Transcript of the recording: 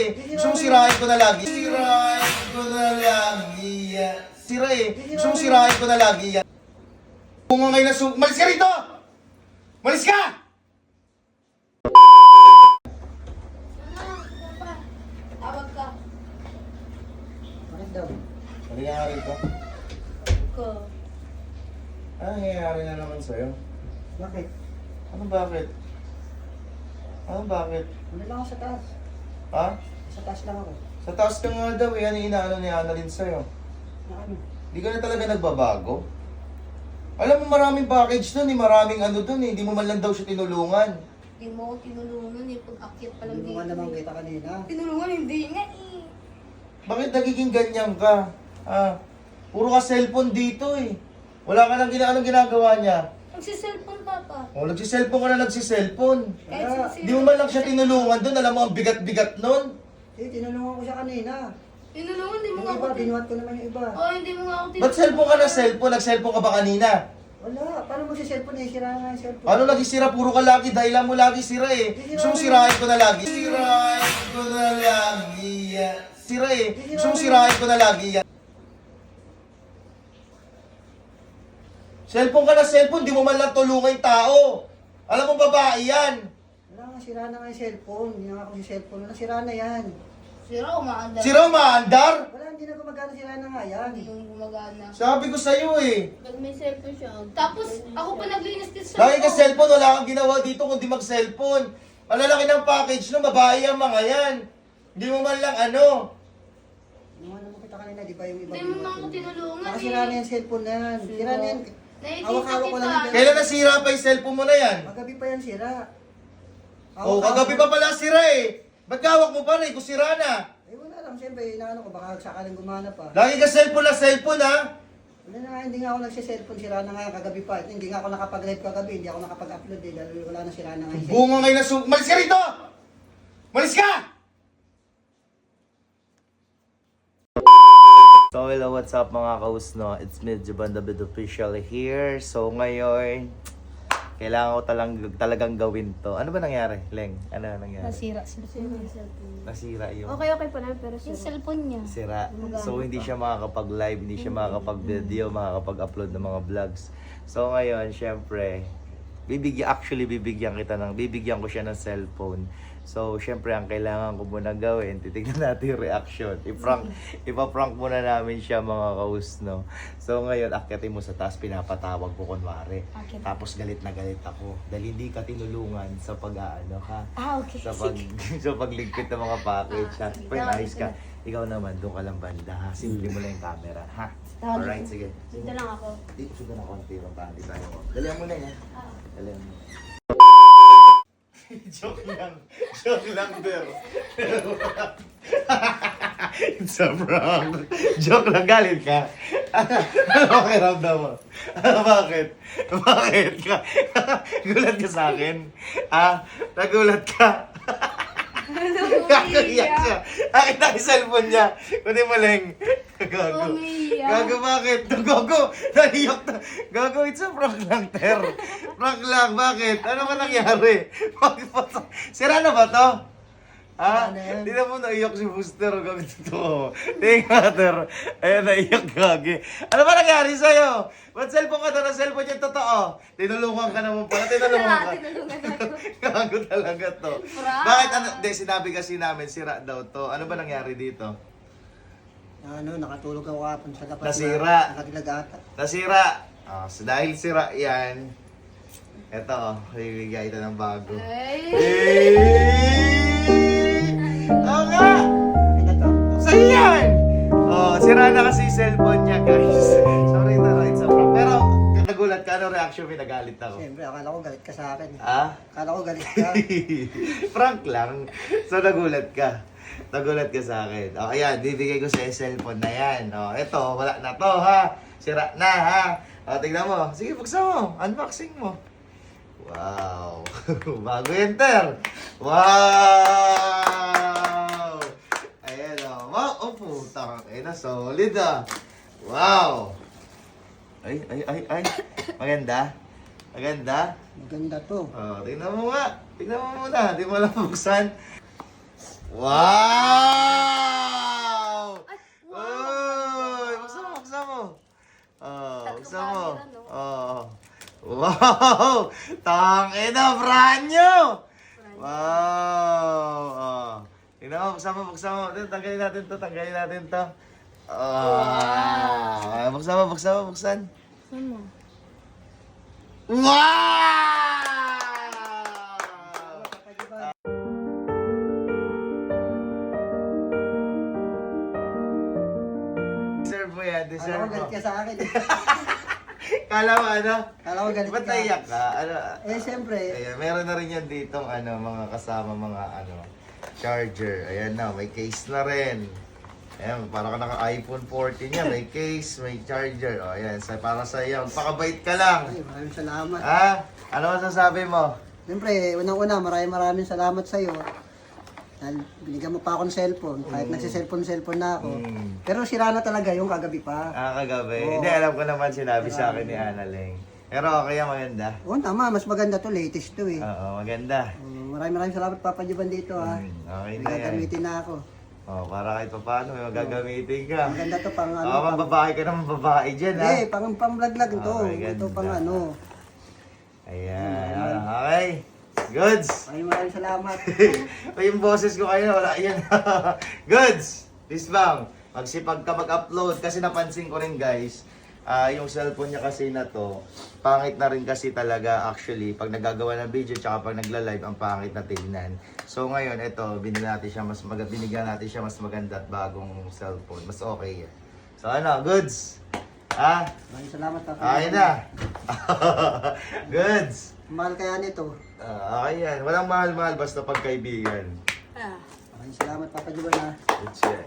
eh. Gusto mo sirain ko na lagi. Sirain ko na lagi. yan. Sira eh. Gusto mo sirain ko na lagi. yan. Kung ngayon na su... Malis ka rito! Malis ka! Tawag ka. Bakit daw? Mali nga rito. Ko. Ano nangyayari na naman sa'yo? Bakit? Ano bakit? Ano bakit? Ano lang ako sa taas? Ha? Sa taas lang ako. Sa taas ka nga daw eh. Ano yung inaano ni Annalyn sa'yo? Na ano? Hindi ka na talaga nagbabago? Alam mo maraming package nun eh. Maraming ano dun eh. Hindi mo man lang daw siya tinulungan. Hindi mo ako tinulungan eh. Pag-akyat pa lang Hindi dito. mo nga naman eh. kita kanina. Tinulungan, hindi nga eh. Bakit nagiging ganyan ka? Ah, puro ka cellphone dito eh. Wala ka nang gina anong ginagawa niya. Nagsiselfon, Papa. O, nagsiselfone ka na nagsiselfone. Kahit Wala. mo man lang siya tinulungan doon. Alam mo, ang bigat-bigat nun. Eh, tinulungan ko siya kanina. Tinulungan, hindi mo Yung nga ako iba, tin- binuhat ko naman yung iba. Oh, hindi mo nga ako Ba't cellphone ka na cellphone? Nag-cellphone ka ba kanina? Wala, paano mo si cellphone eh? Sira nga yung cellphone. Ano lagi sira? Puro ka lagi. Dahilan mo lagi sira eh. Gusto mo sirain ko na lagi. Sirain ko na lagi. yan. Sira eh. Gusto mo sirain ko na lagi. yan. Cellphone ka na cellphone, di mo man lang tulungan yung tao. Alam mo, babae yan. Wala nga, sira na nga yung cellphone. Hindi na nga ako si cellphone. Wala, sira na yan. Sira, umaandar. Sira umaandar. Wala, hindi na gumagana. Sira na nga yan. Hindi yung gumagana. Sabi ko sa'yo eh. Pag may cellphone siya. Tapos, ako pa naglinis din sa Lagi ka cellphone, wala kang ginawa dito kundi mag-cellphone. Malalaki ng package no, babae ang mga yan. Hindi mo man lang ano. Ano nga naman kita kanina, di ba yung iba Hindi mo nga ako ko? tinulungan eh. sira na yung cellphone na yan. Sira na yan. Hawak-hawak ko lang yung Kailan nasira pa yung cellphone mo na yan? Magabi pa yan sira. Oh, kagabi pa pala sira eh. Ba't gawak mo pa rin kung sira na? Eh wala lang, siyempre, inaano ko, baka sakaling gumana pa. Lagi ka cellphone na cellphone ha? Wala na nga, hindi nga ako nagsi-cellphone, sira na nga kagabi pa. Hindi nga ako nakapag-live kagabi, hindi ako nakapag-upload eh, dahil wala na sira na nga yung cellphone. Bunga ngayon na su... Malis ka rito! Malis ka! So hello, what's up mga kaus no? It's me, Juban David Official here. So ngayon, kailangan ko talang, talagang gawin to. Ano ba nangyari, Leng? Ano nangyari? Nasira si cellphone. Nasira yung... Okay, okay pa namin, pero Yung cellphone niya. sira. So hindi siya makakapag-live, hindi siya makakapag-video, makakapag-upload ng mga vlogs. So ngayon, syempre, bibigyan actually bibigyan kita ng bibigyan ko siya ng cellphone. So, syempre, ang kailangan ko muna gawin, titignan natin yung reaction. I-prank, ipa-prank muna namin siya mga kaus, no? So, ngayon, akyatin mo sa taas, pinapatawag ko kunwari. Akit. Tapos, galit na galit ako. Dahil hindi ka tinulungan sa pag-ano, ha? Ah, okay. sa pag sa pagligpit ng mga package ha. Ah, sige. Pwede ayos ka. Ikaw naman, doon ka lang banda ha. Simple mo lang yung camera ha. Alright, sige. Dito lang ako. Dito suga na konti yung bandi tayo. Dalihan mo na yan. Dalihan mo. Joke lang. Joke lang, Ber. It's a prank. Joke lang, galit ka. ano pakiramdam mo? Ano, bakit? Bakit ka? Gulat ka sa akin? Ah, nagulat ka? Kakahiyak siya. Akin na yung cellphone niya. Kundi mo lang. Gago. Umiiyak. Gago bakit? Gago. Naiyak na. Gago, it's a prank lang, Ter. Prank lang. Bakit? Ano ba nangyari? Sira na ba to? Ha? Ano yan? Hindi na mo naiyak si Booster. Gago totoo. Tingnan, Ter. Ayan, naiyak gagi. Ano ba nangyari sa'yo? Ba't cellphone ka to na cellphone yung totoo? Tinulungan ka naman pala. Tinulungan ka. Gago talaga to. Bakit ano? Hindi, sinabi kasi namin, sira daw to. Ano ba nangyari dito? Ano, nakatulog ako kapon sa dapat Nasira. Nakadilag ata. Nasira. Oh, so dahil sira yan, eto, oh, bibigyan ito ng bago. Ay. Oo nga! Sa'yo yan! Oh, sira na kasi yung cellphone niya, guys. Sorry na, it's a prank. Pero, nagulat ka, ano reaction mo? Nagalit ako. Siyempre, akala ko galit ka sa akin. Ah? Akala ko galit ka. Prank lang. So, nagulat ka. Nagulat ka sa akin. O, ayan, bibigay ko sa cellphone na yan. O, eto, wala na to, ha? Sira na, ha? O, tignan mo. Sige, buksan mo. Unboxing mo. Wow. Bago enter. Wow! ina, solid ah. Wow! Ay, ay, ay, ay. Maganda. Maganda. Maganda to. Oh, tingnan mo nga. Tingnan mo muna. Di mo alam buksan. Wow! Uy, buksan mo, buksan mo. Oh, buksan mo. Oh. Wow! Tangina, brand new! Wow! Oh. Tingnan mo, buksan mo, buksan mo. Tanggalin natin to, tanggalin natin to. Ah, buksan mo, buksan mo, buksan. Saan mo? Wow! Deserve mo yan, Kala deserve mo. galit ka sa akin. eh. Kala mo ano? Kala ko galit Ba't ka. naiyak ka? Ano? Eh, siyempre. Ayan, meron na rin yan ditong ano, mga kasama mga ano, charger. Ayan na, may case na rin. Ayan, para ka naka iPhone 14 yan. May case, may charger. O, ayan, sa, para sa iyo. Pakabait ka lang. Ay, maraming salamat. Ha? Ano masasabi mo? Siyempre, unang-una, maraming maraming salamat sa iyo. Dahil binigyan mo pa ako ng cellphone. Kahit nagsiselfone-cellphone na ako. Mm. Pero sira na talaga yung kagabi pa. Ah, kagabi. Oo. Hindi, alam ko naman sinabi sa akin ni Annalyn. Pero okay yan, maganda. Oo, tama. Mas maganda to. Latest to eh. Oo, maganda. Oh, maraming maraming salamat Papa Juban dito ha. Mm, okay na yan. Gagamitin na ako. Oh, para kahit pa paano, may magagamitin ka. Ang ganda to pang ano. Oo, pang- babae ka naman babae dyan, ha? Eh, pang pang vlog-vlog to. Okay, Ito pang ano. Ayan, okay. Goods! Maraming maraming salamat. Ay, yung boses ko kayo, wala yan. Goods! This bang, magsipag ka mag-upload kasi napansin ko rin guys, ah yung cellphone niya kasi na to, pangit na rin kasi talaga actually pag nagagawa ng video tsaka pag nagla-live ang pangit na tignan. So ngayon, ito, binili natin siya mas mag binigyan natin siya mas maganda at bagong cellphone. Mas okay yan. So ano, goods? Ha? Maraming salamat. Okay Juban. na. goods. Mahal kaya nito. Ah, okay yan. Walang mahal-mahal basta pagkaibigan. Ah. Maraming salamat Papa Juban ha. Good shit.